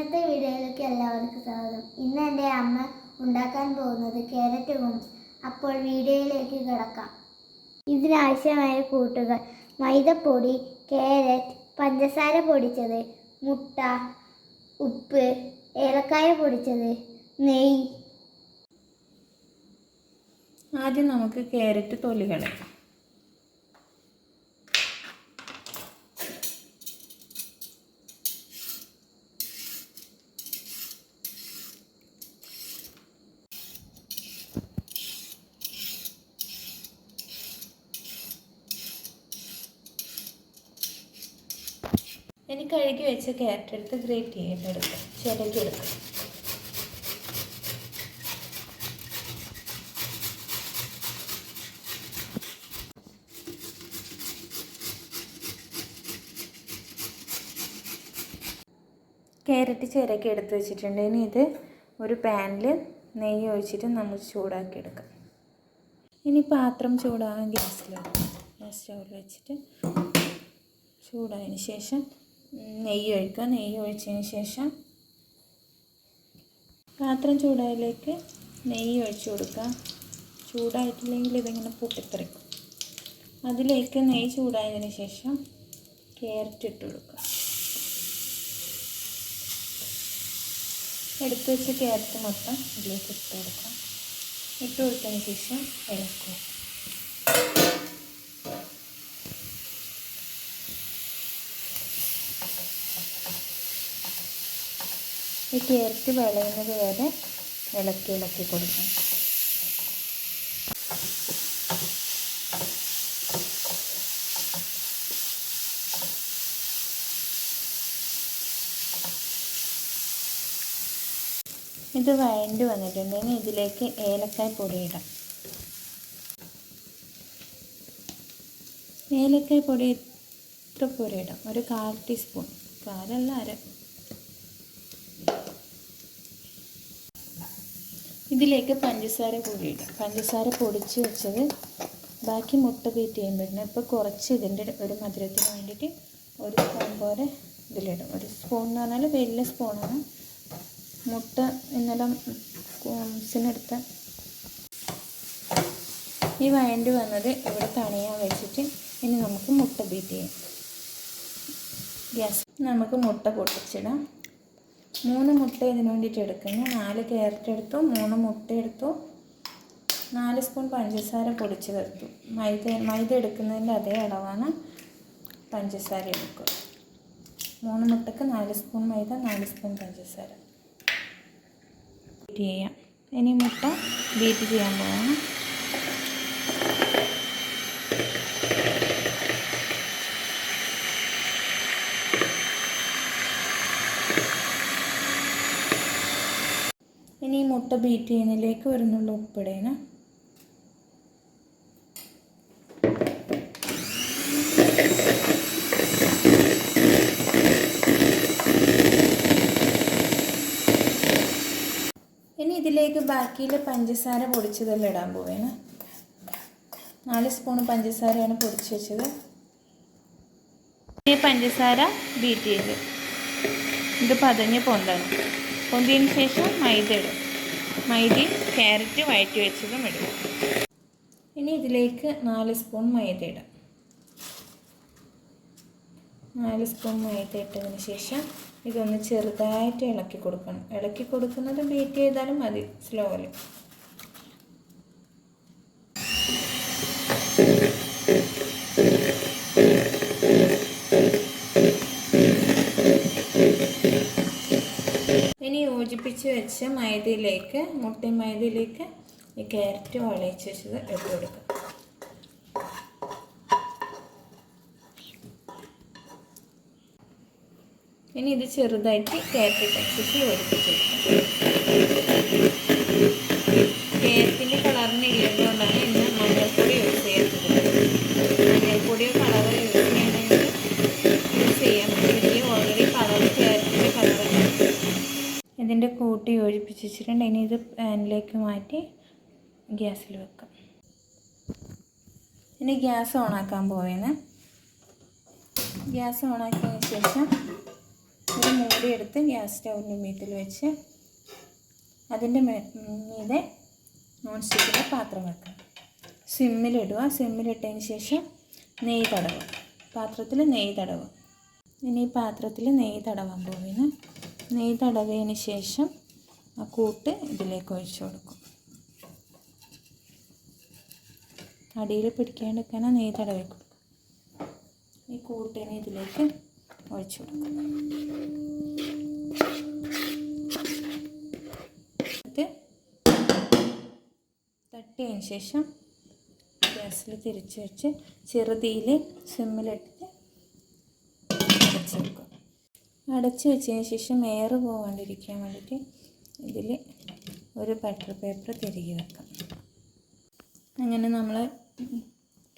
ഇന്നത്തെ വീഡിയോയിലേക്ക് എല്ലാവർക്കും സ്വാഗതം. ഇന്ന് എന്റെ അമ്മ ഉണ്ടാക്കാൻ പോകുന്നത് ക്യാരറ്റ് ഹോംസ് അപ്പോൾ വീഡിയോയിലേക്ക് കിടക്കാം. ഇതിനാവശ്യമായ കൂട്ടുകൾ. മൈദപ്പൊടി ക്യാരറ്റ് പഞ്ചസാര പൊടിച്ചത് മുട്ട ഉപ്പ് ഏലക്കായ പൊടിച്ചത് നെയ്യ്. ആദ്യം നമുക്ക് ക്യാരറ്റ് തൊലി കളയാം. ഇനി കഴുകി വെച്ച ക്യാരറ്റ് എടുത്ത് ഗ്രേറ്റ് ചെയ്തെടുക്കാം ചിരകിയെടുക്കാം ക്യാരറ്റ് ചിരക്കി എടുത്ത് വെച്ചിട്ടുണ്ട്. ഇനി ഇത് ഒരു പാനിൽ നെയ്യ് ഒഴിച്ചിട്ട് നമ്മൾ ചൂടാക്കി എടുക്കാം. ഇനി പാത്രം ചൂടാകാൻ ഗ്യാസിൽ ഗ്യാസ് സ്റ്റൗവിൽ വെച്ചിട്ട് ചൂടായതിന് ശേഷം നെയ്യ് ഒഴിക്കുക. നെയ്യ് ഒഴിച്ചതിന് ശേഷം പാത്രം ചൂടായതിലേക്ക് നെയ്യ് ഒഴിച്ചു കൊടുക്കുക. ചൂടായിട്ടില്ലെങ്കിൽ ഇതിങ്ങനെ പൊട്ടിത്തെറിക്കും. അതിലേക്ക് നെയ്യ് ചൂടായതിന് ശേഷം ക്യാരറ്റ് ഇട്ട് കൊടുക്കുക. എടുത്ത് വെച്ച് ക്യാരറ്റ് മൊത്തം ഇതിലേക്ക് ഇട്ട് കൊടുക്കാം ഇട്ട് കൊടുത്തതിന് ശേഷം ഇളക്കുക. ഈ കേരറ്റ് വിളയുന്നത് വരെ ഇളക്കി ഇളക്കി കൊടുക്കണം. ഇത് വയണ്ടി വന്നിട്ടുണ്ടെങ്കിൽ ഇതിലേക്ക് ഏലക്കായ പൊടി ഇടാം ഏലക്കായ പൊടി ഇത്ര പൊടി ഒരു കാൽ ടീസ്പൂൺ. കാലല്ല അര. ഇതിലേക്ക് പഞ്ചസാര കൂടി ഇടാം പഞ്ചസാര പൊടിച്ച് വെച്ചത് ബാക്കി മുട്ട ബീറ്റ് ചെയ്യുമ്പോഴാണ് ഇപ്പോൾ കുറച്ച് ഇതിന്റെ ഒരു മധുരത്തിന് വേണ്ടിയിട്ട് ഒരു സ്പൂൺ പോലെ ഇതിലിടും. ഒരു സ്പൂൺ എന്ന് പറഞ്ഞാൽ വലിയ സ്പൂണാണ്. മുട്ട ഇന്നലെ കോംസിനെടുത്ത ഈ വഴണ്ടി വന്നത് ഇവിടെ തണിയാൻ വെച്ചിട്ട് ഇനി നമുക്ക് മുട്ട ബീറ്റ് ചെയ്യാം. ഗ്യാസ് നമുക്ക് മുട്ട പൊട്ടിച്ചിടാം. മൂന്ന് മുട്ട ഇതിന് വേണ്ടിയിട്ട് എടുക്കുന്നു. നാല് ക്യാരറ്റ് എടുത്തു. മൂന്ന് മുട്ട എടുത്തു. നാല് സ്പൂൺ പഞ്ചസാര പൊടിച്ച് ചേർത്തു മൈദ മൈദ എടുക്കുന്നതിന്റെ അതേ അളവാണ് പഞ്ചസാര എടുക്കുക. മൂന്ന് മുട്ടക്ക് നാല് സ്പൂൺ മൈദ നാല് സ്പൂൺ പഞ്ചസാര. ബീറ്റ് ചെയ്യാം. ഇനി മുട്ട ബീറ്റ് ചെയ്യാൻ പോവാണ്. മുട്ട ബീറ്റ് ചെയ്യുന്നതിലേക്ക് വരുന്നുള്ളൂ നുള്ള ഉപ്പിടണം ഇനി ഇതിലേക്ക് ബാക്കിയിൽ പഞ്ചസാര പൊടിച്ചതെല്ലാം ഇടാൻ പോവേണ്. നാല് സ്പൂൺ പഞ്ചസാരയാണ് പൊടിച്ച് വെച്ചത്. ഈ പഞ്ചസാര ബീറ്റ് ചെയ്ത്. ഇത് പതഞ്ഞ് പൊന്തണം. പൊന്തിയതിന് ശേഷം മൈദ ഇടും. മൈദയും ക്യാരറ്റ് വഴറ്റി വെച്ചതും ഇടുക. ഇനി ഇതിലേക്ക് നാല് സ്പൂൺ മൈദ ഇടാം. നാല് സ്പൂൺ മൈദ ഇട്ടതിന് ശേഷം ഇതൊന്ന് ചെറുതായിട്ട് ഇളക്കി കൊടുക്കണം. ഇളക്കി കൊടുക്കുന്നത് ബീറ്റ് ചെയ്താലും മതി സ്ലോയിൽ ഇനി യോജിപ്പിച്ച് വെച്ച മൈദയിലേക്ക് മുട്ടി മൈദയിലേക്ക് ഈ ക്യാരറ്റ് വളയിച്ച് വെച്ചത് ഇട്ട് കൊടുക്കുക ഇനി ഇത് ചെറുതായിട്ട് ക്യാരറ്റ് ഇട്ടനുസരിച്ച് യോജിപ്പിച്ച് യോജിപ്പിച്ച് വെച്ചിട്ടുണ്ട്. ഇനി ഇത് പാനിലേക്ക് മാറ്റി ഗ്യാസിൽ വെക്കാം. ഇനി ഗ്യാസ് ഓണാക്കാൻ പോവേന്ന്. ഗ്യാസ് ഓണാക്കിയതിന് ശേഷം ഒരു മൂടി എടുത്ത് ഗ്യാസ് സ്റ്റൗവിന്റെ മീറ്റിൽ വെച്ച് അതിന്റെ മീതെ നോൺ സ്റ്റിക്കിന്റെ പാത്രം വെക്കാം. സിമ്മിലിടുക. സിമ്മിലിട്ടതിന് ശേഷം നെയ്യ് തടവുക പാത്രത്തിൽ നെയ്യ് തടവുക ഇനി ഈ പാത്രത്തിൽ നെയ്യ് തടവാൻ പോവുകയാണ് നെയ്യ് തടവിയതിന് ശേഷം ആ കൂട്ട് ഇതിലേക്ക് ഒഴിച്ചു കൊടുക്കും. അടിയിൽ പിടിക്കാണ്ടിരിക്കാനാണ് നെയ് തടവി കൊടുക്കും ഈ കൂട്ടിനെ ഇതിലേക്ക് ഒഴിച്ചു കൊടുക്കും തട്ടിയതിന് ശേഷം ഗ്യാസിൽ തിരിച്ച് വെച്ച് ചെറുതീയിൽ സിമ്മിലിട്ടിട്ട് അടച്ചു വെക്കും അടച്ച് വെച്ചതിന് ശേഷം എയർ പോകാണ്ടിരിക്കാൻ വേണ്ടിയിട്ട് ഇതിൽ ഒരു ബട്ടർ പേപ്പർ തിരികെ വെക്കാം. അങ്ങനെ നമ്മൾ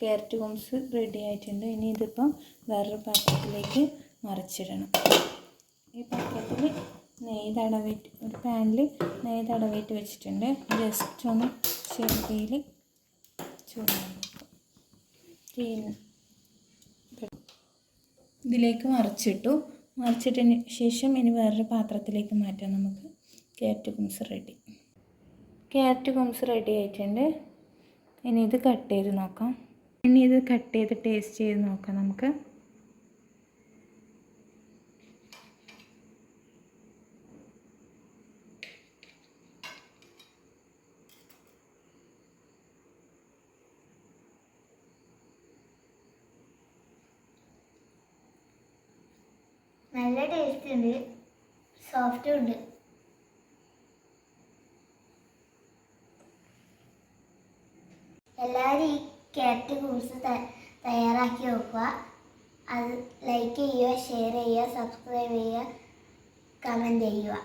ക്യാരറ്റ് കോംസ് റെഡി ആയിട്ടുണ്ട്. ഇനി ഇതിപ്പം വേറൊരു പാത്രത്തിലേക്ക് മറിച്ചിടണം. ഈ പാത്രത്തിൽ നെയ്യ് തടവിട്ട് ഒരു പാനിൽ നെയ്യ് തടവിട്ട് വെച്ചിട്ടുണ്ട്. ജസ്റ്റ് ഒന്ന് ചെറുതിയിൽ ചൂടാൻ തീ ഇതിലേക്ക് മറിച്ചിട്ടു. മറിച്ചിട്ടതിന് ശേഷം ഇനി വേറൊരു പാത്രത്തിലേക്ക് മാറ്റാം നമുക്ക്. Carrot cubes ready. Carrot cubes ready ആയിട്ടുണ്ട്. ഇനി ഇത് കട്ട് ചെയ്ത് നോക്കാം. ഇനി ഇത് കട്ട് ചെയ്ത് ടേസ്റ്റ് ചെയ്ത് നോക്കാം നമുക്ക്. നല്ല ടേസ്റ്റ് ഉണ്ട്. സോഫ്റ്റും ഉണ്ട്. എല്ലാവരും ഈ ക്യാരറ്റ് കൂൾസ് തയ്യാറാക്കി വെക്കുക. അത് ലൈക്ക് ചെയ്യുക ഷെയർ ചെയ്യുക സബ്സ്ക്രൈബ് ചെയ്യുക കമന്റ് ചെയ്യുക.